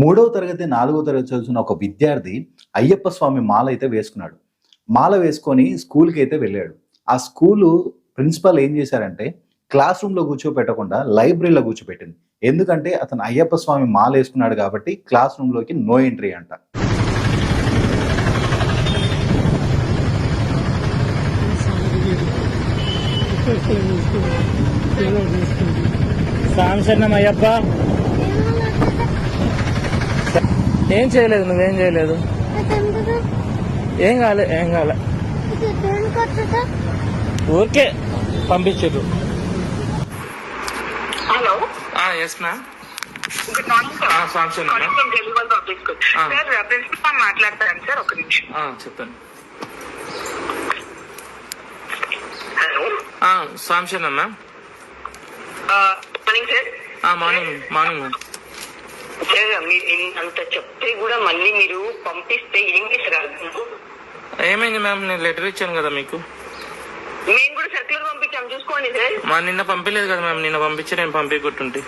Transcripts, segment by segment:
మూడవ తరగతి నాలుగో తరగతి చదువుతున్న ఒక విద్యార్థి అయ్యప్ప స్వామి మాల అయితే వేసుకున్నాడు. మాల వేసుకొని స్కూల్కి అయితే వెళ్ళాడు. ఆ స్కూలు ప్రిన్సిపల్ ఏం చేశారంటే క్లాస్ రూమ్లో కూర్చోపెట్టకుండా లైబ్రరీలో కూర్చోపెట్టింది. ఎందుకంటే అతను అయ్యప్ప స్వామి మాల వేసుకున్నాడు కాబట్టి క్లాస్ రూమ్లోకి నో ఎంట్రీ అంట. సాంశరణం అయ్యప్ప. ఏం చేయలేదు నువ్వేం చేయలేదు? ఏం కాలే ఏం కాలే. ఊరికే పంపించారు hello. Yes ma'am good morning sir principal మాట్లాడతాను సార్ ఒక నిమిషం. చెప్పండి. Hello. Ma'am morning sir morning morning ma'am అంత చెప్తే కూడా మళ్ళీ మీరు పంపిస్తే ఏం చేశారు ఏమైంది మ్యామ్? నేను లెటర్ ఇచ్చాను కదా మీకు. మేము కూడా సర్క్యులర్ పంపించాం. చూసుకోండి సార్. మా నిన్న పంపించలేదు కదా మ్యామ్. నిన్న పంపించి నేను పంపించుకుంటుంటే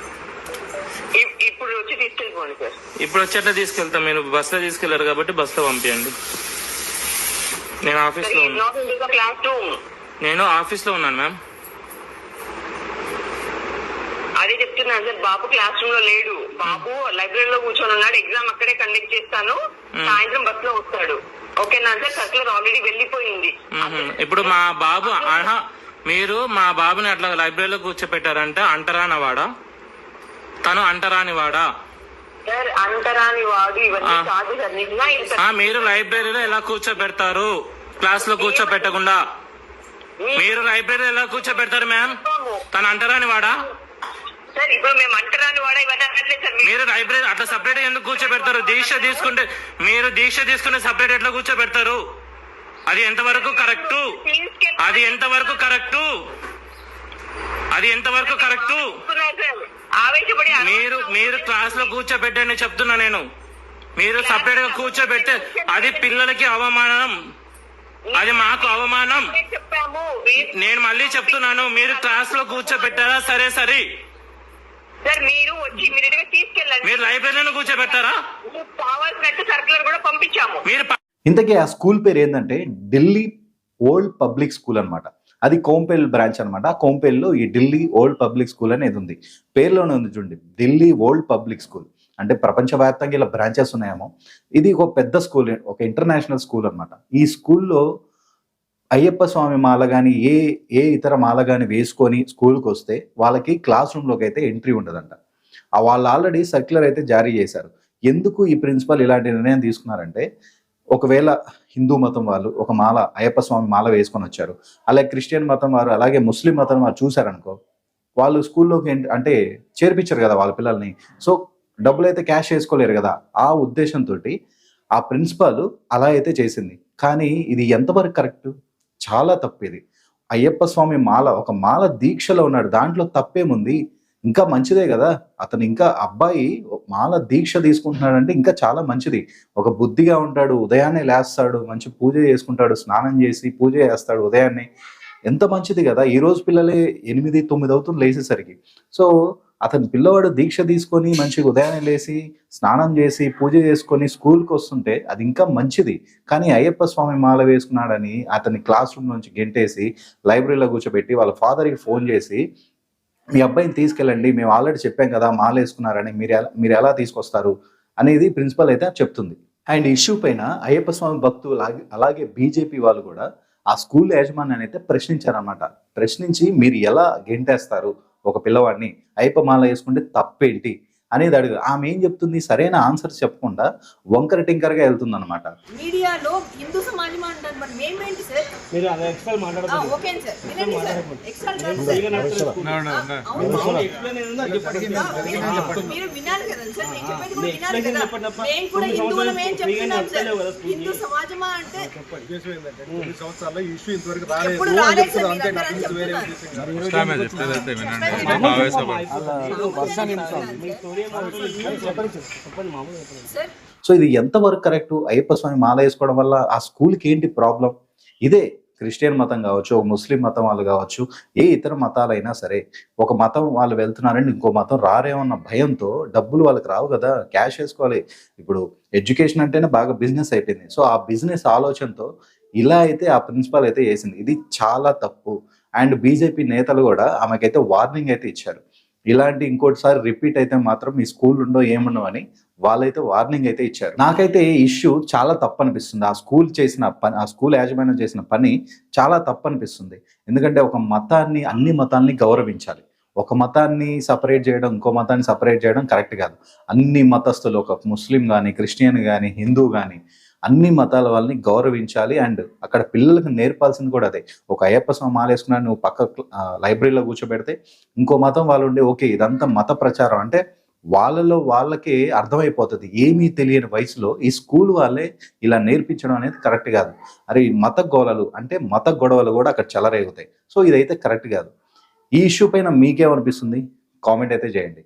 ఇప్- ఇప్పుడు వచ్చి తీసుకెళ్ళిపోండి సార్. ఇప్పుడు వచ్చేట్లా తీసుకెళ్తాం. మీరు బస్సులో తీసుకెళ్ళారు కాబట్టి బస్సులో పంపించండి నేను క్లాస్ రూమ్. నేను ఆఫీస్లో ఉన్నాను మ్యామ్. అదే చెప్తున్నాను సార్ బాబు క్లాస్ రూమ్లో లేడు. బాబు లైబ్రరీలో కూర్చొని ఉన్నాడు. ఎగ్జామ్ అక్కడే కండక్ట్ చేస్తాను. సాయంత్రం బస్లో వస్తాడు. ఓకేనా సార్ సర్కులర్ ఆల్రెడీ వెళ్ళిపోయింది. ఇప్పుడు మా బాబు మీరు మా బాబుని అట్లా లైబ్రరీలో కూర్చోపెట్టారంటే అంటరాని వాడా తను అంటరాని వాడా సార్ అంటరాని వాడు ఇవన్నీ. కాదు సార్. మీరు లైబ్రరీలో ఎలా కూర్చోబెడతారు క్లాస్లో కూర్చోబెట్టకుండా మీరు లైబ్రరీలో ఎలా కూర్చోబెడతారు మ్యామ్ తను అంటరాని వాడా సార్ ఇప్పుడు మేము అంటరాని వాడా ఇవన్నీ అనట్లేదు సార్. మీరు మీరు లైబ్రరీ అట్లా సపరేట్ ఎందుకు కూర్చోబెడతారు? దీక్ష తీసుకుంటే మీరు దీక్ష తీసుకుంటే సపరేట్ ఎట్లా కూర్చోబెడతారు? అది ఎంతవరకు కరెక్టు అది ఎంతవరకు కరెక్టు అది ఎంతవరకు కరెక్టు చెప్తున్నారు సార్. ఆవేశపడి మీరు మీరు క్లాస్లో కూర్చోబెట్టండి చెప్తున్నా నేను. మీరు సపరేట్గా కూర్చోబెడితే అది పిల్లలకి అవమానం. అది మాకు అవమానం. చెప్పాము. నేను మళ్ళీ చెప్తున్నాను మీరు క్లాస్లో కూర్చోబెట్టారా? సరే సరే. సార్ మీరు వచ్చి ఇమీడియట్గా తీసుకెళ్ళండి. మీరు లైబ్రరీలో కూర్చోబెట్టారా? మీకు కావాల్సినట్టు సర్కులర్ కూడా పంపించాము. మీరు ఇంతకీ ఆ స్కూల్ పేరు ఏంటంటే ఢిల్లీ ఓల్డ్ పబ్లిక్ స్కూల్ అన్నమాట. అది కోంపేల్ బ్రాంచ్ అన్నమాట. ఆ కోంపేల్లో ఈ ఢిల్లీ ఓల్డ్ పబ్లిక్ స్కూల్ అనేది ఉంది. పేరులోనే ఉంది చూడండి. Delhi old public school. అంటే ప్రపంచవ్యాప్తంగా ఇలా బ్రాంచెస్ ఉన్నాయేమో. ఇది ఒక పెద్ద స్కూల్ ఒక ఇంటర్నేషనల్ స్కూల్ అన్నమాట. ఈ స్కూల్లో అయ్యప్ప స్వామి మాల కానీ ఏ ఏ ఇతర మాల కానీ వేసుకొని స్కూల్కి వస్తే వాళ్ళకి క్లాస్ రూమ్లోకి అయితే ఎంట్రీ ఉండదంట. వాళ్ళు ఆల్రెడీ సర్క్యులర్ అయితే జారీ చేశారు. ఎందుకు ఈ ప్రిన్సిపల్ ఇలాంటి నిర్ణయం తీసుకున్నారంటే ఒకవేళ హిందూ మతం వాళ్ళు ఒక మాల అయ్యప్ప స్వామి మాల వేసుకొని వచ్చారు అలాగే క్రిస్టియన్ మతం వారు అలాగే ముస్లిం మతం వారు చూసారనుకో వాళ్ళు స్కూల్లోకి అంటే చేర్పించారు కదా వాళ్ళ పిల్లల్ని. సో డబ్బులు అయితే క్యాష్ చేసుకోలేరు కదా. ఆ ఉద్దేశంతో ఆ ప్రిన్సిపాల్ అలా అయితే చేసింది. కానీ ఇది ఎంతవరకు కరెక్ట్? చాలా తప్పేది. అయ్యప్ప స్వామి మాల ఒక మాల దీక్షలో ఉన్నాడు. దాంట్లో తప్పేముంది? ఇంకా మంచిదే కదా. అతను ఇంకా అబ్బాయి మాల దీక్ష తీసుకుంటున్నాడంటే ఇంకా చాలా మంచిది. ఒక బుద్ధిగా ఉంటాడు ఉదయాన్నే లేస్తాడు మంచి పూజ చేసుకుంటాడు స్నానం చేసి పూజ చేస్తాడు ఉదయాన్నే. ఎంత మంచిది కదా. ఈరోజు పిల్లలే ఎనిమిది తొమ్మిది అవుతుంది లేచేసరికి సో అతని పిల్లవాడు దీక్ష తీసుకొని మంచిగా ఉదయాన్నే లేచి స్నానం చేసి పూజ చేసుకొని స్కూల్కి వస్తుంటే అది ఇంకా మంచిది. కానీ అయ్యప్ప స్వామి మాల వేసుకున్నాడని అతని క్లాస్ రూమ్ నుంచి గెంటేసి లైబ్రరీలో కూర్చోబెట్టి వాళ్ళ ఫాదర్కి ఫోన్ చేసి మీ అబ్బాయిని తీసుకెళ్ళండి మేము ఆల్రెడీ చెప్పాం కదా మాల వేసుకున్నారని మీరు ఎలా మీరు ఎలా తీసుకొస్తారు? అనేది ప్రిన్సిపల్ అయితే చెప్తుంది. అండ్ ఇష్యూ పైన అయ్యప్ప స్వామి భక్తులు అలాగే అలాగే బీజేపీ వాళ్ళు కూడా ఆ స్కూల్ యాజమాన్యాన్ని అయితే ప్రశ్నించారనమాట ప్రశ్నించి మీరు ఎలా గెంటేస్తారు? ఒక పిల్లవాడిని అయ్యప్ప మాల వేసుకుంటే తప్పేంటి? అనేది అడుగు. ఆమె ఏం చెప్తుంది? సరైన ఆన్సర్ చెప్పకుండా వంకర టింకరగా వెళ్తుంది అనమాట మీడియాలో హిందూ సమాజం అంటారు మరి మేమేంటి సార్? మీరు ఎక్స్పెల్ ఓకే సార్. వినండి సార్. మీరు- వినాలి కదా సార్. నేను చెప్పేది కూడా వినాలి కదా. మేము కూడా హిందువులం ఏం చెప్తున్నాం సార్. హిందూ సమాజమా అంటే సంవత్సరాల్లో ఇష్యూ ఇంతవరకు రాలేదు. అంతే నాకు వేరే వినండి. సో ఇది ఎంతవరకు కరెక్ట్ అయ్యప్ప స్వామి మాల వేసుకోవడం వల్ల ఆ స్కూల్కి ఏంటి ప్రాబ్లం ఇదే క్రిస్టియన్ మతం కావచ్చు ఒక ముస్లిం మతం వాళ్ళు కావచ్చు ఏ ఇతర మతాలైనా సరే ఒక మతం వాళ్ళు వెళ్తున్నారంటే ఇంకో మతం రారేమన్న భయంతో డబ్బులు వాళ్ళకి రావు కదా క్యాష్ వేసుకోవాలి. ఇప్పుడు ఎడ్యుకేషన్ అంటేనే బాగా బిజినెస్ అయిపోయింది. సో ఆ బిజినెస్ ఆలోచనతో ఇలా అయితే ఆ ప్రిన్సిపాల్ అయితే వేసింది. ఇది చాలా తప్పు. అండ్ బీజేపీ నేతలు కూడా ఆమెకైతే వార్నింగ్ అయితే ఇచ్చారు. ఇలాంటి ఇంకోటిసారి రిపీట్ అయితే మాత్రం మీ స్కూల్ ఉండో ఏముండో అని వాళ్ళైతే వార్నింగ్ అయితే ఇచ్చారు. నాకైతే ఈ ఇష్యూ చాలా తప్పు అనిపిస్తుంది ఆ స్కూల్ చేసిన పని ఆ స్కూల్ యాజమాన్యం చేసిన పని చాలా తప్పు అనిపిస్తుంది ఎందుకంటే ఒక మతాన్ని అన్ని మతాల్ని గౌరవించాలి. ఒక మతాన్ని సపరేట్ చేయడం ఇంకో మతాన్ని సపరేట్ చేయడం కరెక్ట్ కాదు. అన్ని మతస్థులు ఒక ముస్లిం కానీ క్రిస్టియన్ కానీ హిందూ కానీ అన్ని మతాల వాళ్ళని గౌరవించాలి అండ్ అక్కడ పిల్లలకు నేర్పాల్సింది కూడా అదే. ఒక అయ్యప్ప స్వామి మాలేసుకున్నా నువ్వు పక్క లైబ్రరీలో కూర్చోబెడితే ఇంకో మతం వాళ్ళు ఉండే ఓకే ఇదంతా మత ప్రచారం. అంటే వాళ్ళలో వాళ్ళకే అర్థమైపోతుంది. ఏమీ తెలియని వయసులో ఈ స్కూల్ వాళ్ళే ఇలా నేర్పించడం అనేది కరెక్ట్ కాదు. అరే మత గోళలు అంటే మత గొడవలు కూడా అక్కడ చెలరేగుతాయి. సో ఇదైతే కరెక్ట్ కాదు. ఈ ఇష్యూ పైన మీకేమనిపిస్తుంది? కామెంట్ అయితే చేయండి.